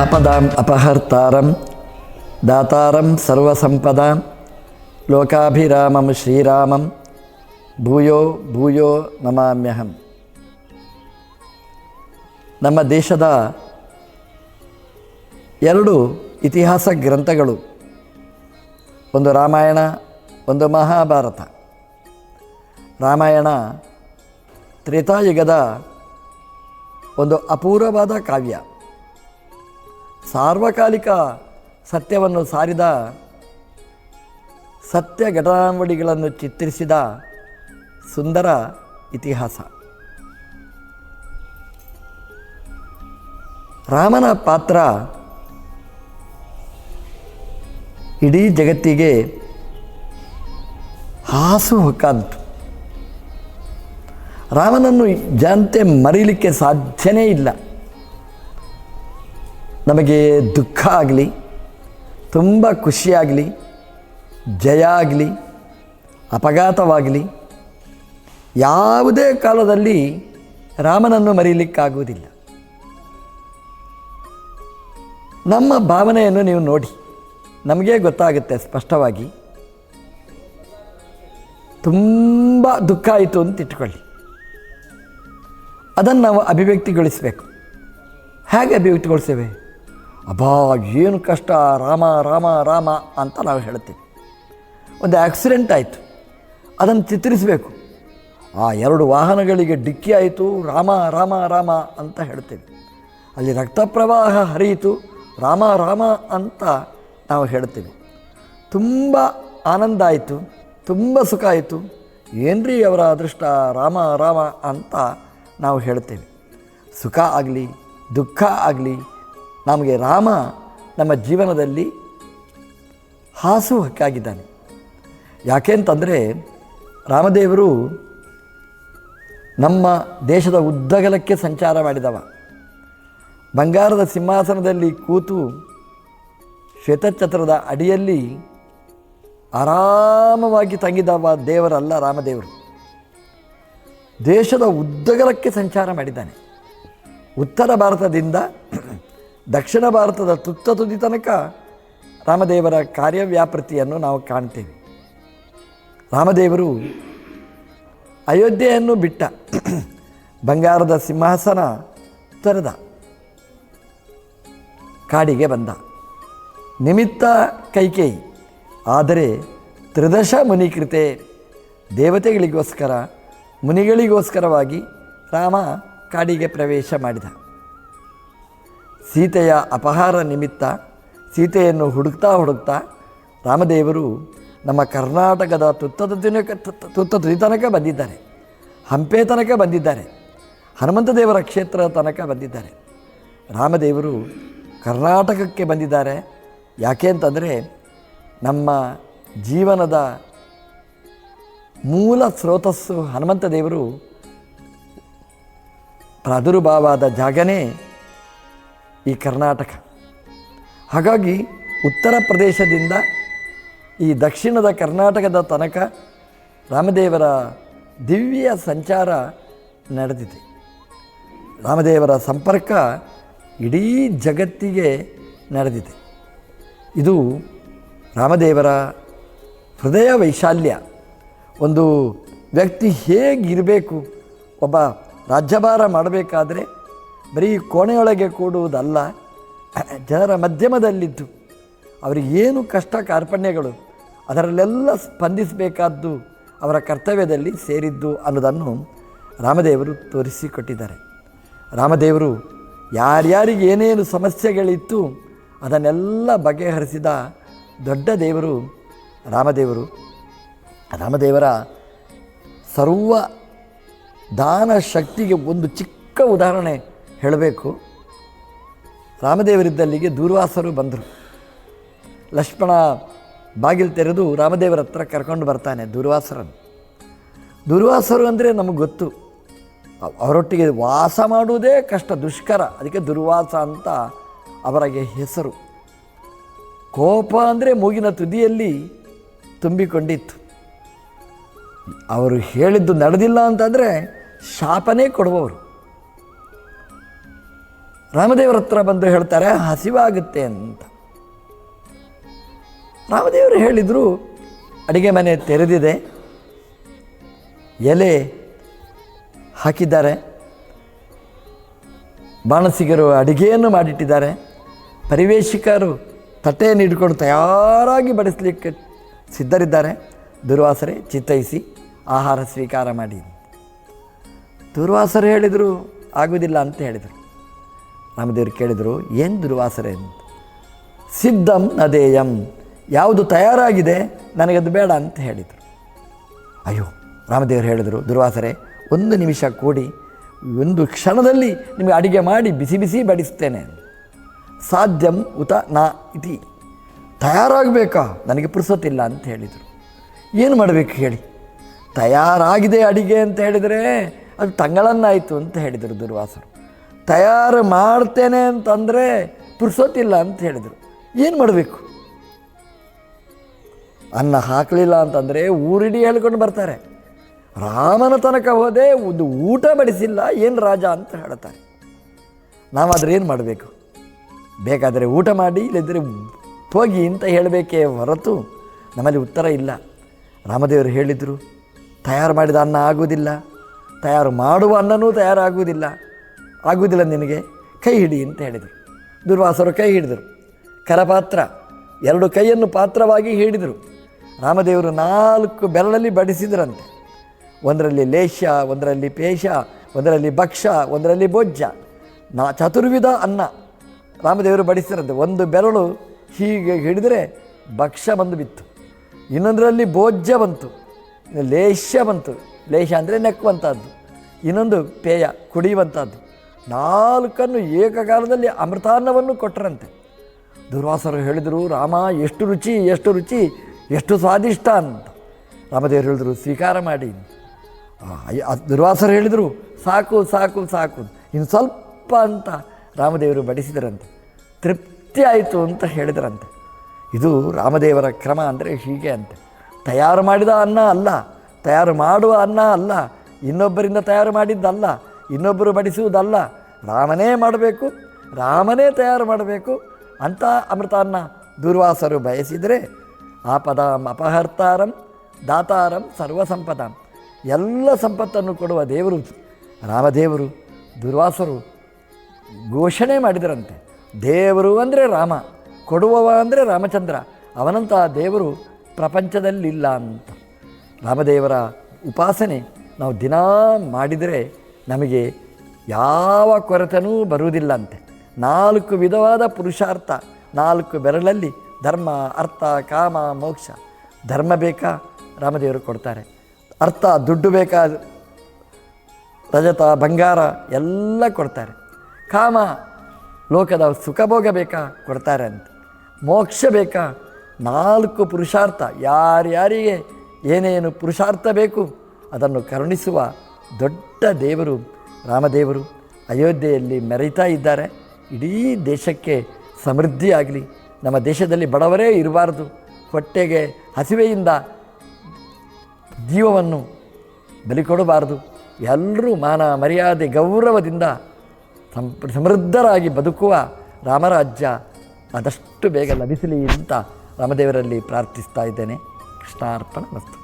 ಆಪದಾಂ ಅಪಹರ್ತಾರಂ ದಾತಾರಂ ಸರ್ವಸಂಪದಾಂ ಲೋಕಾಭಿರಾಮಂ ಶ್ರೀರಾಮಂ ಭೂಯೋ ಭೂಯೋ ನಮಾಮ್ಯಹಂ ನಮ್ಮ ದೇಶದ ಎರಡು ಇತಿಹಾಸ ಗ್ರಂಥಗಳು. ಒಂದು ರಾಮಾಯಣ, ಒಂದು ಮಹಾಭಾರತ. ರಾಮಾಯಣ ತ್ರೇತಾಯುಗದ ಒಂದು ಅಪೂರ್ವವಾದ ಕಾವ್ಯ. ಸಾರ್ವಕಾಲಿಕ ಸತ್ಯವನ್ನು ಸಾರಿದ ಸತ್ಯ ಘಟನಾವಳಿಗಳನ್ನು ಚಿತ್ರಿಸಿದ ಸುಂದರ ಇತಿಹಾಸ. ರಾಮನ ಪಾತ್ರ ಇಡೀ ಜಗತ್ತಿಗೆ ಹಾಸು ಹೊಕ್ಕಾದ್ದು ರಾಮನನ್ನು ಜನತೆ ಮರೀಲಿಕ್ಕೆ ಸಾಧ್ಯನೇ ಇಲ್ಲ. ನಮಗೆ ದುಃಖ ಆಗಲಿ, ತುಂಬ ಖುಷಿಯಾಗಲಿ ಜಯ ಆಗಲಿ, ಅಪಘಾತವಾಗಲಿ, ಯಾವುದೇ ಕಾಲದಲ್ಲಿ ರಾಮನನ್ನು ಮರೀಲಿಕ್ಕಾಗುವುದಿಲ್ಲ. ನಮ್ಮ ಭಾವನೆಯನ್ನು ನೀವು ನೋಡಿ. ನಮಗೇ ಗೊತ್ತಾಗುತ್ತೆ ಸ್ಪಷ್ಟವಾಗಿ. ತುಂಬ ದುಃಖ ಆಯಿತು ಅಂತ ಇಟ್ಕೊಳ್ಳಿ. ಅದನ್ನು ನಾವು ಅಭಿವ್ಯಕ್ತಿಗೊಳಿಸಬೇಕು. ಹೇಗೆ ಅಭಿವ್ಯಕ್ತಿಗೊಳಿಸ್ತೇವೆ ಅಬ್ಬಾ, ಏನು ಕಷ್ಟ, ರಾಮ ರಾಮ ರಾಮ ಅಂತ ನಾವು ಹೇಳ್ತೀವಿ. ಒಂದು ಆಕ್ಸಿಡೆಂಟ್ ಆಯಿತು. ಅದನ್ನು ಚಿತ್ರಿಸಬೇಕು. ಆ ಎರಡು ವಾಹನಗಳಿಗೆ ಡಿಕ್ಕಿ ಆಯಿತು, ರಾಮ ರಾಮ ರಾಮ ಅಂತ ಹೇಳ್ತೇವೆ. ಅಲ್ಲಿ ರಕ್ತ ಪ್ರವಾಹ ಹರಿಯಿತು. ರಾಮ ರಾಮ ಅಂತ ನಾವು ಹೇಳ್ತೀವಿ. ತುಂಬ ಆನಂದ ಆಯಿತು, ತುಂಬ ಸುಖ ಆಯಿತು. ಏನ್ರಿ ಅವರ ಅದೃಷ್ಟ ರಾಮ ರಾಮ ಅಂತ ನಾವು ಹೇಳ್ತೇವೆ. ಸುಖ ಆಗಲಿ, ದುಃಖ ಆಗಲಿ, ನಮಗೆ ರಾಮ ನಮ್ಮ ಜೀವನದಲ್ಲಿ ಹಾಸು ಹಕ್ಕಾಗಿದ್ದಾನೆ ಯಾಕೆ ಅಂತಂದರೆ ರಾಮದೇವರು ನಮ್ಮ ದೇಶದ ಉದ್ದಗಲಕ್ಕೆ ಸಂಚಾರ ಮಾಡಿದವ. ಬಂಗಾರದ ಸಿಂಹಾಸನದಲ್ಲಿ ಕೂತು ಶ್ವೇತಛತ್ರದ ಅಡಿಯಲ್ಲಿ ಆರಾಮವಾಗಿ ತಂಗಿದವ ದೇವರಲ್ಲ ರಾಮದೇವರು. ದೇಶದ ಉದ್ದಗಲಕ್ಕೆ ಸಂಚಾರ ಮಾಡಿದ್ದಾನೆ. ಉತ್ತರ ಭಾರತದಿಂದ ದಕ್ಷಿಣ ಭಾರತದ ತುತ್ತ ತುದಿ ತನಕ ರಾಮದೇವರ ಕಾರ್ಯವ್ಯಾಪೃತಿಯನ್ನು ನಾವು ಕಾಣ್ತೇವೆ. ರಾಮದೇವರು ಅಯೋಧ್ಯೆಯನ್ನು ಬಿಟ್ಟ ಬಂಗಾರದ ಸಿಂಹಾಸನ ತೊರೆದ. ಕಾಡಿಗೆ ಬಂದ. ನಿಮಿತ್ತ ಕೈಕೇಯಿ. ಆದರೆ ತ್ರಿದಶ ಮುನಿಕೃತೆ ದೇವತೆಗಳಿಗೋಸ್ಕರ, ಮುನಿಗಳಿಗೋಸ್ಕರವಾಗಿ ರಾಮ ಕಾಡಿಗೆ ಪ್ರವೇಶ ಮಾಡಿದ. ಸೀತೆಯ ಅಪಹಾರ ನಿಮಿತ್ತ ಸೀತೆಯನ್ನು ಹುಡುಕ್ತಾ ಹುಡುಕ್ತಾ ರಾಮದೇವರು ನಮ್ಮ ಕರ್ನಾಟಕದ ತುತ್ತದ ತನಕ ತುತ್ತ ತನಕ ಬಂದಿದ್ದಾರೆ. ಹಂಪೆ ತನಕ ಬಂದಿದ್ದಾರೆ. ಹನುಮಂತ ದೇವರ ಕ್ಷೇತ್ರ ತನಕ ಬಂದಿದ್ದಾರೆ. ರಾಮದೇವರು ಕರ್ನಾಟಕಕ್ಕೆ ಬಂದಿದ್ದಾರೆ. ಯಾಕೆ ಅಂತಂದರೆ ನಮ್ಮ ಜೀವನದ ಮೂಲ ಸ್ರೋತಸ್ಸು ಹನುಮಂತ ದೇವರು ಪ್ರಾದುರ್ಭಾವಾದ ಜಾಗನೇ ಈ ಕರ್ನಾಟಕ. ಹಾಗಾಗಿ ಉತ್ತರ ಪ್ರದೇಶದಿಂದ ಈ ದಕ್ಷಿಣದ ಕರ್ನಾಟಕದ ತನಕ ರಾಮದೇವರ ದಿವ್ಯ ಸಂಚಾರ ನಡೆದಿದೆ. ರಾಮದೇವರ ಸಂಪರ್ಕ ಇಡೀ ಜಗತ್ತಿಗೆ ನಡೆದಿದೆ. ಇದು ರಾಮದೇವರ ಹೃದಯ ವೈಶಾಲ್ಯ. ಒಂದು ವ್ಯಕ್ತಿ ಹೇಗಿರಬೇಕು ಒಬ್ಬ ರಾಜ್ಯಭಾರ ಮಾಡಬೇಕಾದ್ರೆ ಬರೀ ಕೋಣೆಯೊಳಗೆ ಕೂಡುವುದಲ್ಲ, ಜನರ ಮಧ್ಯಮದಲ್ಲಿದ್ದು ಅವರಿಗೇನು ಕಷ್ಟ ಕಾರ್ಪಣ್ಯಗಳು, ಅದರಲ್ಲೆಲ್ಲ ಸ್ಪಂದಿಸಬೇಕಾದ್ದು ಅವರ ಕರ್ತವ್ಯದಲ್ಲಿ ಸೇರಿದ್ದು ಅನ್ನೋದನ್ನು ರಾಮದೇವರು ತೋರಿಸಿಕೊಟ್ಟಿದ್ದಾರೆ. ರಾಮದೇವರು ಯಾರ್ಯಾರಿಗೆ ಏನೇನು ಸಮಸ್ಯೆಗಳಿತ್ತು, ಅದನ್ನೆಲ್ಲ ಬಗೆಹರಿಸಿದ ದೊಡ್ಡ ದೇವರು ರಾಮದೇವರು. ರಾಮದೇವರ ಸರ್ವ ದಾನ ಶಕ್ತಿಗೆ ಒಂದು ಚಿಕ್ಕ ಉದಾಹರಣೆ ಹೇಳಬೇಕು. ರಾಮದೇವರಿದ್ದಲ್ಲಿಗೆ ದೂರ್ವಾಸರು ಬಂದರು. ಲಕ್ಷ್ಮಣ ಬಾಗಿಲು ತೆರೆದು ರಾಮದೇವರ ಹತ್ರ ಕರ್ಕೊಂಡು ಬರ್ತಾನೆ ದುರ್ವಾಸರನ್ನು. ದುರ್ವಾಸರು ಅಂದರೆ ನಮಗೆ ಗೊತ್ತು. ಅವರೊಟ್ಟಿಗೆ ವಾಸ ಮಾಡುವುದೇ ಕಷ್ಟ, ದುಷ್ಕರ. ಅದಕ್ಕೆ ದುರ್ವಾಸ ಅಂತ ಅವರಿಗೆ ಹೆಸರು. ಕೋಪ ಅಂದರೆ ಮೂಗಿನ ತುದಿಯಲ್ಲಿ ತುಂಬಿಕೊಂಡಿತ್ತು. ಅವರು ಹೇಳಿದ್ದು ನಡೆದಿಲ್ಲ ಅಂತಂದರೆ ಶಾಪನೇ ಕೊಡುವವರು. ರಾಮದೇವರ ಹತ್ರ ಬಂದು ಹೇಳ್ತಾರೆ, ಹಸಿವಾಗುತ್ತೆ ಅಂತ. ರಾಮದೇವರು ಹೇಳಿದರು, ಅಡುಗೆ ಮನೆ ತೆರೆದಿದೆ, ಎಲೆ ಹಾಕಿದ್ದಾರೆ. ಬಾಣಸಿಗರು ಅಡಿಗೆಯನ್ನು ಮಾಡಿಟ್ಟಿದ್ದಾರೆ. ಪರಿವೇಶಿಕರು ತಟ್ಟೆಯನ್ನು ಹಿಡ್ಕೊಂಡು ತಯಾರಾಗಿ ಬಡಿಸಲಿಕ್ಕೆ ಸಿದ್ಧರಿದ್ದಾರೆ. ದುರ್ವಾಸರೆ, ಚಿತ್ತೈಸಿ, ಆಹಾರ ಸ್ವೀಕಾರ ಮಾಡಿ. ದುರ್ವಾಸರು ಹೇಳಿದರು ಆಗುವುದಿಲ್ಲ ಅಂತ ಹೇಳಿದರು. ರಾಮದೇವರು ಕೇಳಿದರು, ಏನು ದುರ್ವಾಸರೆ? ಅಂತ. ಸಿದ್ಧಂ ನದೇಯಂ. ಯಾವುದು ತಯಾರಾಗಿದೆ, ನನಗದು ಬೇಡ ಅಂತ ಹೇಳಿದರು. ಅಯ್ಯೋ, ರಾಮದೇವರು ಹೇಳಿದರು, ದುರ್ವಾಸರೆ ಒಂದು ನಿಮಿಷ ಕೂಡಿ ಒಂದು ಕ್ಷಣದಲ್ಲಿ ನಿಮಗೆ ಅಡುಗೆ ಮಾಡಿ ಬಿಸಿ ಬಿಸಿ ಬಡಿಸ್ತೇನೆ. ಸಾಧ್ಯಂ ಉತ ನಾ ಇತಿ. ತಯಾರಾಗಬೇಕಾ? ನನಗೆ ಪುರ್ಸೊತ್ತಿಲ್ಲ ಅಂತ ಹೇಳಿದರು. ಏನು ಮಾಡಬೇಕು ಹೇಳಿ? ತಯಾರಾಗಿದೆ ಅಡಿಗೆ ಅಂತ ಹೇಳಿದರೆ ಅದು ತಂಗಳನ್ನಾಯಿತು ಅಂತ ಹೇಳಿದರು ದುರ್ವಾಸರು. ತಯಾರು ಮಾಡ್ತೇನೆ ಅಂತಂದರೆ ಪುರ್ಸೊತ್ತಿಲ್ಲ ಅಂತ ಹೇಳಿದರು. ಏನು ಮಾಡಬೇಕು? ಅನ್ನ ಹಾಕಲಿಲ್ಲ ಅಂತಂದರೆ ಊರಿಡಿ ಹೇಳ್ಕೊಂಡು ಬರ್ತಾರೆ. ರಾಮನ ತನಕ ಹೋದೆ, ಒಂದು ಊಟ ಬಡಿಸಿಲ್ಲ, ಏನು ರಾಜ ಅಂತ ಹೇಳ್ತಾರೆ. ನಾವಾದರೆ ಏನು ಮಾಡಬೇಕು? ಬೇಕಾದರೆ ಊಟ ಮಾಡಿ ಇಲ್ಲದಿದ್ದರೆ ಹೋಗಿ ಅಂತ ಹೇಳಬೇಕೇ ಹೊರತು ನಮ್ಮಲ್ಲಿ ಉತ್ತರ ಇಲ್ಲ. ರಾಮದೇವರು ಹೇಳಿದರು, ತಯಾರು ಮಾಡಿದ ಅನ್ನ ಆಗುವುದಿಲ್ಲ ತಯಾರು ಮಾಡುವ ಅನ್ನನೂ ತಯಾರಾಗುವುದಿಲ್ಲ ಆಗುವುದಿಲ್ಲ ನಿನಗೆ? ಕೈ ಹಿಡಿ ಅಂತ ಹೇಳಿದರು. ದುರ್ವಾಸರು ಕೈ ಹಿಡಿದರು. ಕರಪಾತ್ರ, ಎರಡು ಕೈಯನ್ನು ಪಾತ್ರವಾಗಿ ಹಿಡಿದರು. ರಾಮದೇವರು ನಾಲ್ಕು ಬೆರಳಲ್ಲಿ ಬಡಿಸಿದ್ರಂತೆ. ಒಂದರಲ್ಲಿ ಲೇಷ ಒಂದರಲ್ಲಿ ಪೇಶ ಒಂದರಲ್ಲಿ ಭಕ್ಷ ಒಂದರಲ್ಲಿ ಬೊಜ್ಜ ನಾ ಚತುರ್ವಿಧ ಅನ್ನ. ರಾಮದೇವರು ಬಡಿಸಿರಂತೆ. ಒಂದು ಬೆರಳು ಹೀಗೆ ಹಿಡಿದರೆ ಭಕ್ಷ ಬಂದು ಬಿತ್ತು. ಇನ್ನೊಂದರಲ್ಲಿ ಭೋಜ್ಯ ಬಂತು. ಲೇಷ್ಯ ಬಂತು. ಲೇಷ ಅಂದರೆ ನೆಕ್ಕುವಂಥದ್ದು ಇನ್ನೊಂದು ಪೇಯ ಕುಡಿಯುವಂಥದ್ದು ನಾಲ್ಕನ್ನು ಏಕಕಾಲದಲ್ಲಿ ಅಮೃತಾನ್ನವನ್ನು ಕೊಟ್ಟರಂತೆ. ದುರ್ವಾಸರು ಹೇಳಿದರು, ರಾಮ, ಎಷ್ಟು ರುಚಿ ಎಷ್ಟು ರುಚಿ, ಎಷ್ಟು ಸ್ವಾದಿಷ್ಟ ಅಂತ. ರಾಮದೇವರು ಹೇಳಿದರು, ಸ್ವೀಕಾರ ಮಾಡಿ ದುರ್ವಾಸರು ಹೇಳಿದರು, ಸಾಕು ಸಾಕು ಸಾಕು. ಇನ್ನು ಸ್ವಲ್ಪ ಅಂತ ರಾಮದೇವರು ಬಡಿಸಿದರಂತೆ. ತೃಪ್ತಿ ಆಯಿತು ಅಂತ ಹೇಳಿದರಂತೆ. ಇದು ರಾಮದೇವರ ಕ್ರಮ ಅಂದರೆ ಹೀಗೆ ಅಂತೆ. ತಯಾರು ಮಾಡಿದ ಅನ್ನ ಅಲ್ಲ, ತಯಾರು ಮಾಡುವ ಅನ್ನ ಅಲ್ಲ, ಇನ್ನೊಬ್ಬರಿಂದ ತಯಾರು ಮಾಡಿದ್ದಲ್ಲ, ಇನ್ನೊಬ್ಬರು ಬಡಿಸುವುದಲ್ಲ. ರಾಮನೇ ಮಾಡಬೇಕು, ರಾಮನೇ ತಯಾರು ಮಾಡಬೇಕು ಅಂತ ಅಮೃತ ಅನ್ನ ದುರ್ವಾಸರು ಬಯಸಿದರೆ, ಆಪದಾಂ ಅಪಹರ್ತಾರಂ, ದಾತಾರಂ ಸರ್ವಸಂಪದಾಂ. ಎಲ್ಲ ಸಂಪತ್ತನ್ನು ಕೊಡುವ ದೇವರು ರಾಮದೇವರು, ದುರ್ವಾಸರು ಘೋಷಣೆ ಮಾಡಿದರಂತೆ. ದೇವರು ಅಂದರೆ ರಾಮ, ಕೊಡುವವ ಅಂದರೆ ರಾಮಚಂದ್ರ ಅವನಂತಹ ದೇವರು ಪ್ರಪಂಚದಲ್ಲಿಲ್ಲ ಅಂತ. ರಾಮದೇವರ ಉಪಾಸನೆ ನಾವು ದಿನಾ ಮಾಡಿದರೆ ನಮಗೆ ಯಾವ ಕೊರತೆನೂ ಬರುವುದಿಲ್ಲ ಅಂತೆ ನಾಲ್ಕು ವಿಧವಾದ ಪುರುಷಾರ್ಥ, ನಾಲ್ಕು ಬೆರಳಲ್ಲಿ ಧರ್ಮ, ಅರ್ಥ, ಕಾಮ, ಮೋಕ್ಷ, ಧರ್ಮ ಬೇಕಾ? ರಾಮದೇವರು ಕೊಡ್ತಾರೆ. ಅರ್ಥ, ದುಡ್ಡು ಬೇಕಾ? ರಜತ, ಬಂಗಾರ ಎಲ್ಲ ಕೊಡ್ತಾರೆ. ಕಾಮ, ಲೋಕದ ಸುಖಭೋಗ ಬೇಕಾ? ಕೊಡ್ತಾರೆ ಅಂತ. ಮೋಕ್ಷ ಬೇಕಾ? ನಾಲ್ಕು ಪುರುಷಾರ್ಥ. ಯಾರ್ಯಾರಿಗೆ ಏನೇನು ಪುರುಷಾರ್ಥ ಬೇಕು, ಅದನ್ನು ಕರುಣಿಸುವ ದೊಡ್ಡ ದೇವರು ರಾಮದೇವರು ಅಯೋಧ್ಯೆಯಲ್ಲಿ ಮೆರೀತಾ ಇದ್ದಾರೆ. ಇಡೀ ದೇಶಕ್ಕೆ ಸಮೃದ್ಧಿಯಾಗಲಿ. ನಮ್ಮ ದೇಶದಲ್ಲಿ ಬಡವರೇ ಇರಬಾರ್ದು. ಹೊಟ್ಟೆಗೆ ಹಸಿವೆಯಿಂದ ಜೀವವನ್ನು ಬಲಿ ಕೊಡಬಾರದು. ಎಲ್ಲರೂ ಮಾನ ಮರ್ಯಾದೆ ಗೌರವದಿಂದ ಸಮೃದ್ಧರಾಗಿ ಬದುಕುವ ರಾಮರಾಜ್ಯ ಆದಷ್ಟು ಬೇಗ ಲಭಿಸಲಿ ಅಂತ ರಾಮದೇವರಲ್ಲಿ ಪ್ರಾರ್ಥಿಸ್ತಾ ಇದ್ದೇನೆ. ಕೃಷ್ಣಾರ್ಪಣ ವಸ್ತು.